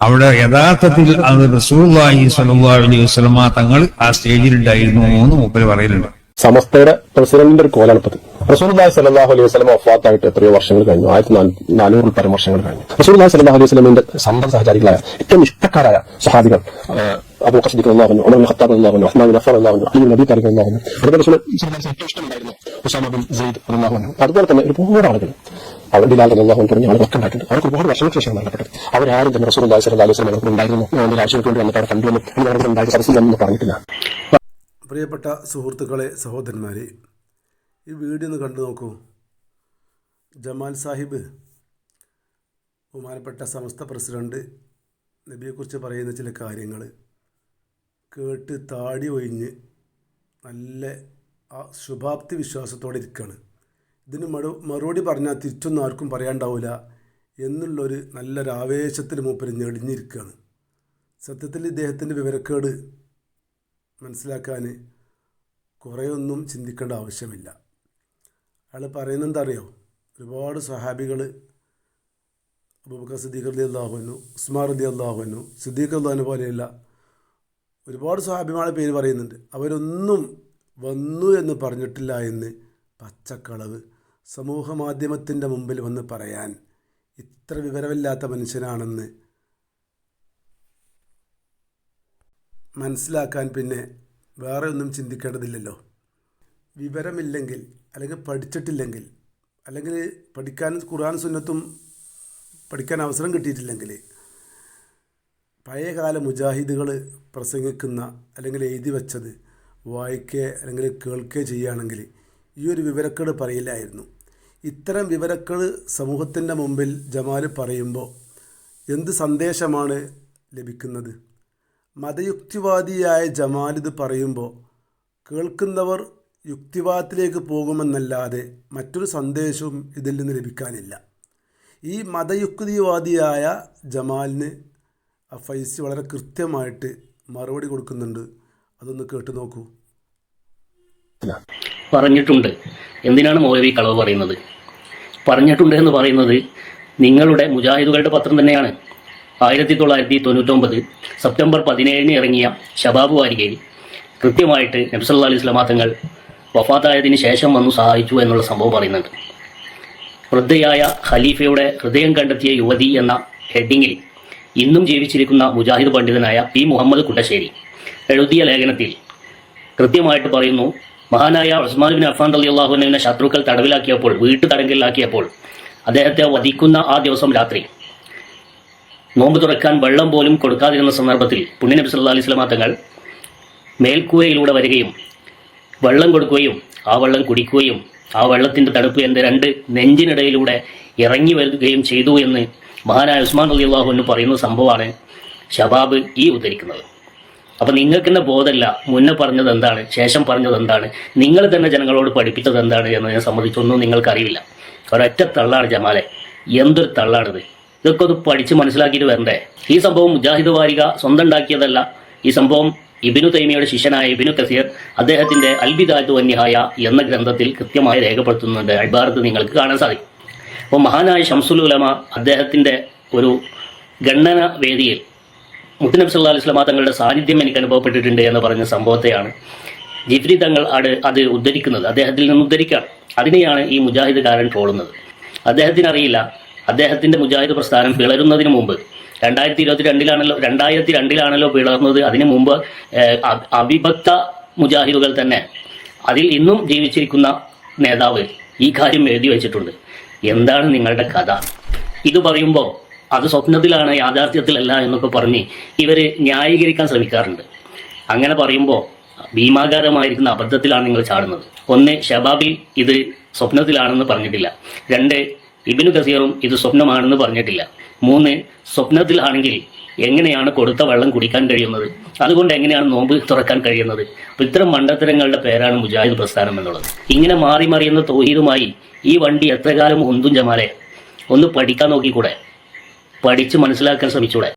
അവിടെ യഥാർത്ഥത്തിൽ അത് റസൂലുള്ളാഹി സ്വല്ലല്ലാഹു അലൈഹി വസല്ലമ തങ്ങൾ ആ സ്റ്റേജിലുണ്ടായിരുന്നു എന്ന് മൂപ്പര് പറയലുണ്ട് സമസ്തയുടെ പ്രസിഡന്റിന്റെ ഒരു കോലാണിപ്പത് റസൂലുള്ളാഹി സലാഹു അലൈഹി വസല്ലം വഫാത്തായിട്ട് എത്രയോ വർഷങ്ങൾ കഴിഞ്ഞു. ആയിരത്തി നാനൂ- നാനൂറിൽ പരം വർഷങ്ങൾ കഴിഞ്ഞു. റസൂലുള്ളാഹി സലാഹു അലൈഹി വസ്ലമിന്റെ സമ്പന്ന സഹചാരികളായ ഏറ്റവും ഇഷ്ടക്കാരായ സഹാബികൾ അബു ഖസ്ദിഖ് അള്ളാഹു ഉമർ ഖത്താബ് അള്ളാഹു ഉസ്മാൻ ബിൻ അഫ്ഫാൻ അലി നബി താരിഖ് അള്ളാഹു അതുപോലെ ഏറ്റവും ഇഷ്ടമുണ്ടായിരുന്നു ഉസാമ ബിൻ സെയ്ദ് അതുപോലെ തന്നെ ഒരുപാട് ആളുകൾ അവർ ബിലാൽ അള്ളാഹു തുടങ്ങിയ ആളുകളൊക്കെ ഉണ്ടായിട്ടുണ്ട് അവർക്ക് ഒരുപാട് വർഷങ്ങൾക്ക് ശേഷം മരണപ്പെട്ടത്. അവരാരും തന്നെ റസൂലുള്ളാഹി സ്വല്ലല്ലാഹു അലൈഹി വസല്ലം ഉണ്ടായിരുന്നു. അതിന്റെ ആവശ്യങ്ങൾക്ക് വേണ്ടി വന്നിട്ട് അവിടെ കണ്ടുവന്നു എന്ന് പറഞ്ഞിട്ട് ഉണ്ടായ സദസ്സിൽ ഒന്നും പറഞ്ഞിട്ടില്ല. പ്രിയപ്പെട്ട സുഹൃത്തുക്കളെ സഹോദരന്മാരെ ഈ വീഡിയോ ഒന്ന് കണ്ടു നോക്കൂ. ജമാൽ സാഹിബ് ബഹുമാനപ്പെട്ട സമസ്ത പ്രസിഡന്റ് നബിയെക്കുറിച്ച് പറയുന്ന ചില കാര്യങ്ങൾ കേട്ട് താടി ഒഴിഞ്ഞ് നല്ല ആ ശുഭാപ്തി വിശ്വാസത്തോടെ ഇരിക്കുകയാണ് ഇതിന് മറു മറുപടി പറഞ്ഞാൽ തിരിച്ചൊന്നും ആർക്കും പറയാണ്ടാവില്ല എന്നുള്ളൊരു നല്ലൊരു ആവേശത്തിൽ മൂപ്പർ ഞെടിഞ്ഞിരിക്കുകയാണ് സത്യത്തിൽ ഇദ്ദേഹത്തിന്റെ വിവരക്കേട് മനസ്സിലാക്കാൻ കുറേയൊന്നും ചിന്തിക്കേണ്ട ആവശ്യമില്ല. അയാൾ പറയുന്നത് അറിയോ ഒരുപാട് സഹാബികൾ അബൂബക്കർ സിദ്ദീഖ് അലി അള്ളാഹുനു ഉസ്മാർ അലി അള്ളാഹുനു സിദ്ദീഖ് അള്ളഹാനു പോലെയല്ല ഒരുപാട് സഹാബിമാരുടെ പേര് പറയുന്നുണ്ട്. അവരൊന്നും വന്നു എന്ന് പറഞ്ഞിട്ടില്ല എന്ന് പച്ചക്കളവ് സമൂഹ മാധ്യമത്തിന്റെ മുമ്പിൽ വന്ന് പറയാൻ ഇത്ര വിവരമില്ലാത്ത മനുഷ്യനാണെന്ന് മനസ്സിലാക്കാൻ പിന്നെ വേറെ ഒന്നും ചിന്തിക്കേണ്ടതില്ലല്ലോ. വിവരമില്ലെങ്കിൽ അല്ലെങ്കിൽ പഠിച്ചിട്ടില്ലെങ്കിൽ അല്ലെങ്കിൽ പഠിക്കാൻ ഖുർആൻ സുന്നത്തും പഠിക്കാൻ അവസരം കിട്ടിയിട്ടില്ലെങ്കിൽ പഴയകാല മുജാഹിദുകൾ പ്രസംഗിക്കുന്ന അല്ലെങ്കിൽ എഴുതി വച്ചത് വായിക്കുക അല്ലെങ്കിൽ കേൾക്കുക ചെയ്യുകയാണെങ്കിൽ ഈ ഒരു വിവരക്കേട് പറയില്ലായിരുന്നു. ഇത്തരം വിവരക്കേട് സമൂഹത്തിന്റെ മുമ്പിൽ ജമാൽ പറയുമ്പോൾ എന്ത് സന്ദേശമാണ് ലഭിക്കുന്നത്? മതയുക്തിവാദിയായ ജമാൽ ഇത് പറയുമ്പോൾ കേൾക്കുന്നവർ യുക്തിവാദത്തിലേക്ക് പോകുമെന്നല്ലാതെ മറ്റൊരു സന്ദേശവും ഇതിൽ നിന്ന് ലഭിക്കാനില്ല. ഈ മതയുക്തിവാദിയായ ജമാലിന് ഫൈസി വളരെ കൃത്യമായിട്ട് മറുപടി കൊടുക്കുന്നുണ്ട്. അതൊന്ന് കേട്ടു നോക്കൂ. പറഞ്ഞിട്ടുണ്ട്. എന്തിനാണ് മൗലവി കളവ് പറയുന്നത്? പറഞ്ഞിട്ടുണ്ട് എന്ന് പറയുന്നത് നിങ്ങളുടെ മുജാഹിദുകളുടെ പത്രം തന്നെയാണ്. ആയിരത്തി തൊള്ളായിരത്തി തൊണ്ണൂറ്റൊമ്പത് സെപ്റ്റംബർ പതിനേഴിന് ഇറങ്ങിയ ഷബാബ് വാരികയിൽ കൃത്യമായിട്ട് നബ്സല്ലാ അലി തങ്ങൾ വഫാത്തായതിന് ശേഷം വന്നു സഹായിച്ചു എന്നുള്ള സംഭവം പറയുന്നുണ്ട്. വൃദ്ധയായ ഖലീഫയുടെ ഹൃദയം കണ്ടെത്തിയ യുവതി എന്ന ഹെഡിങ്ങിൽ ഇന്നും ജീവിച്ചിരിക്കുന്ന മുജാഹിദ് പണ്ഡിതനായ പി മുഹമ്മദ് കുട്ടശ്ശേരി എഴുതിയ ലേഖനത്തിൽ കൃത്യമായിട്ട് പറയുന്നു മഹാനായ ഉസ്മാൻ ബിൻ അഫാൻ അലി അള്ളാഹുവിനെ ശത്രുക്കൾ തടവിലാക്കിയപ്പോൾ വീട്ടു തടങ്കലിലാക്കിയപ്പോൾ അദ്ദേഹത്തെ വധിക്കുന്ന ആ ദിവസം രാത്രി. നോമ്പ് തുറക്കാൻ വെള്ളം പോലും കൊടുക്കാതിരുന്ന സന്ദർഭത്തിൽ പുണ്യനബി സല്ലാ അലൈഹി സ്വലാമ തങ്ങൾ മേൽക്കൂരയിലൂടെ വരികയും വെള്ളം കൊടുക്കുകയും ആ വെള്ളം കുടിക്കുകയും ആ വെള്ളത്തിന്റെ തണുപ്പ് എന്റെ രണ്ട് നെഞ്ചിനിടയിലൂടെ ഇറങ്ങി വരുകയും ചെയ്തു എന്ന് മഹാനായ ഉസ്മാൻ അലി അള്ളാഹു എന്ന് പറയുന്ന സംഭവമാണ് ഷബാബ് ഈ ഉദ്ധരിക്കുന്നത്. അപ്പം നിങ്ങൾക്ക് തന്നെ ബോധമല്ല. മുന്നേ പറഞ്ഞത് എന്താണ്? ശേഷം പറഞ്ഞത് എന്താണ്? നിങ്ങൾ തന്നെ ജനങ്ങളോട് പഠിപ്പിച്ചത് എന്താണ് എന്നതിനെ സംബന്ധിച്ചൊന്നും നിങ്ങൾക്കറിയില്ല. ഒരൊറ്റ തള്ളാണ് ജമാലെ. എന്തൊരു തള്ളാണിത്? ഇതൊക്കെ ഒന്ന് പഠിച്ച് മനസ്സിലാക്കിയിട്ട് വരണ്ടേ? ഈ സംഭവം മുജാഹിദ് വാരിക സ്വന്തം ഉണ്ടാക്കിയതല്ല. ഈ സംഭവം ഇബിനു തൈമിയുടെ ശിഷ്യനായ ഇബിനു കസീർ അദ്ദേഹത്തിന്റെ അൽബിദാജു വന്യഹായ എന്ന ഗ്രന്ഥത്തിൽ കൃത്യമായി രേഖപ്പെടുത്തുന്നുണ്ട്. അൽബാറത്ത് നിങ്ങൾക്ക് കാണാൻ സാധിക്കും. അപ്പോൾ മഹാനായ ഷംസുൽ ഉലമ അദ്ദേഹത്തിന്റെ ഒരു ഗണന വേദിയിൽ മുത്തനബ് സല്ലാ അലിസ്ലാമ തങ്ങളുടെ സാന്നിധ്യം എനിക്ക് അനുഭവപ്പെട്ടിട്ടുണ്ട് എന്ന് പറഞ്ഞ സംഭവത്തെയാണ് ജിഫ്രി തങ്ങൾ അത് അത് ഉദ്ധരിക്കുന്നത്. അദ്ദേഹത്തിൽ നിന്ന് ഉദ്ധരിക്കാം. അതിനെയാണ് ഈ മുജാഹിദുകാരൻ ട്രോളുന്നത് അദ്ദേഹത്തിന് അറിയില്ല. അദ്ദേഹത്തിന്റെ മുജാഹിദ് പ്രസ്ഥാനം പിളരുന്നതിന് മുമ്പ് രണ്ടായിരത്തി ഇരുപത്തി രണ്ടിലാണല്ലോ രണ്ടായിരത്തി രണ്ടിലാണല്ലോ പിളർന്നത്. അതിനു മുമ്പ് അവിഭക്ത മുജാഹിദുകൾ തന്നെ അതിൽ ഇന്നും ജീവിച്ചിരിക്കുന്ന നേതാവ് ഈ കാര്യം എഴുതി വെച്ചിട്ടുണ്ട്. എന്താണ് നിങ്ങളുടെ കഥ? ഇത് പറയുമ്പോൾ അത് സ്വപ്നത്തിലാണ് യാഥാർത്ഥ്യത്തിലല്ല എന്നൊക്കെ പറഞ്ഞ് ഇവർ ന്യായീകരിക്കാൻ ശ്രമിക്കാറുണ്ട്. അങ്ങനെ പറയുമ്പോൾ ഭീമാകാരമായിരിക്കുന്ന അബദ്ധത്തിലാണ് നിങ്ങൾ ചാടുന്നത്. ഒന്ന് ഷബാബിൽ ഇത് സ്വപ്നത്തിലാണെന്ന് പറഞ്ഞിട്ടില്ല. രണ്ട് ഇബിനു കസീറും ഇത് സ്വപ്നമാണെന്ന് പറഞ്ഞിട്ടില്ല. മൂന്ന് സ്വപ്നത്തിലാണെങ്കിൽ എങ്ങനെയാണ് കൊടുത്ത വെള്ളം കുടിക്കാൻ കഴിയുന്നത്? അതുകൊണ്ട് എങ്ങനെയാണ് നോമ്പ് തുറക്കാൻ കഴിയുന്നത്? ഇത്തരം മണ്ടത്തരങ്ങളുടെ പേരാണ് മുജാഹിദ് പ്രസ്ഥാനം എന്നുള്ളത്. ഇങ്ങനെ മാറി മറിയുന്ന തോഹീദുമായി ഈ വണ്ടി എത്രകാലം കാലം ഒന്നും ജമാലെ ഒന്ന് പഠിക്കാൻ നോക്കിക്കൂടെ? പഠിച്ച് മനസ്സിലാക്കാൻ ശ്രമിച്ചൂടെ?